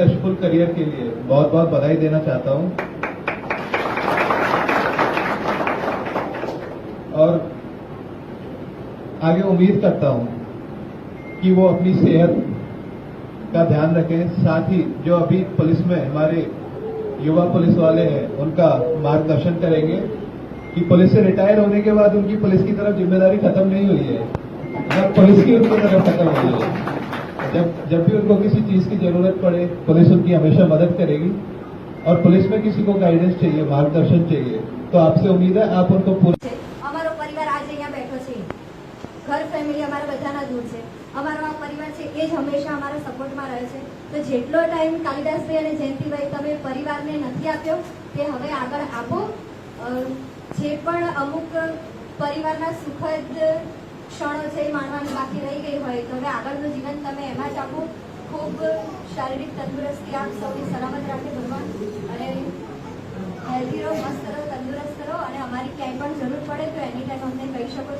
Year के लिए बहुत बहुत बधाई देना चाहता हूँ। और आगे उम्मीद करता हूँ कि वो अपनी सेहत का ध्यान रखें। साथ ही जो अभी पुलिस में हमारे युवा पुलिस वाले हैं, उनका मार्गदर्शन करेंगे कि पुलिस से रिटायर होने के बाद उनकी पुलिस की तरफ़ ज़िम्मेदारी खत्म नहीं हुई है। जब पुलिस की उनकी तरफ़ खत्म हुई है। जब जब भी उनको किसी चीज की जरूरत पड़े पुलिस उनकी हमेशा मदद करेगी और पुलिस में किसी को गाइडेंस चाहिए मार्गदर्शन चाहिए तो आपसे उम्मीद है आप उनको पूरा છે અમારો પરિવાર આજે અહીંયા બેઠો છે ઘર ફેમિલી અમારા બધાના દૂર છે અમારો આ પરિવાર છે એ જ હંમેશા અમારા સપોર્ટમાં રહે છે તો જેટલો ટાઈમ કાલિદાસભાઈ અને જયંતિભાઈ તમે પરિવારને નથી આપ્યો તે હવે આગળ આપો અ, જે પણ અમુક પરિવારના સુખદ તે માણવાની બાકી રહી ગઈ હોય તો હવે આગળનું જીવન તમે એમાં જ આપો. ખૂબ શારીરિક તંદુરસ્તી આપ સૌને સલામત રાખે ભગવાન. અને હેલ્ધી રહો, મસ્ત રહો, તંદુરસ્ત રહો. અને અમારી ક્યાંય પણ જરૂર પડે તો એની ટાઈમ અમને કહી શકો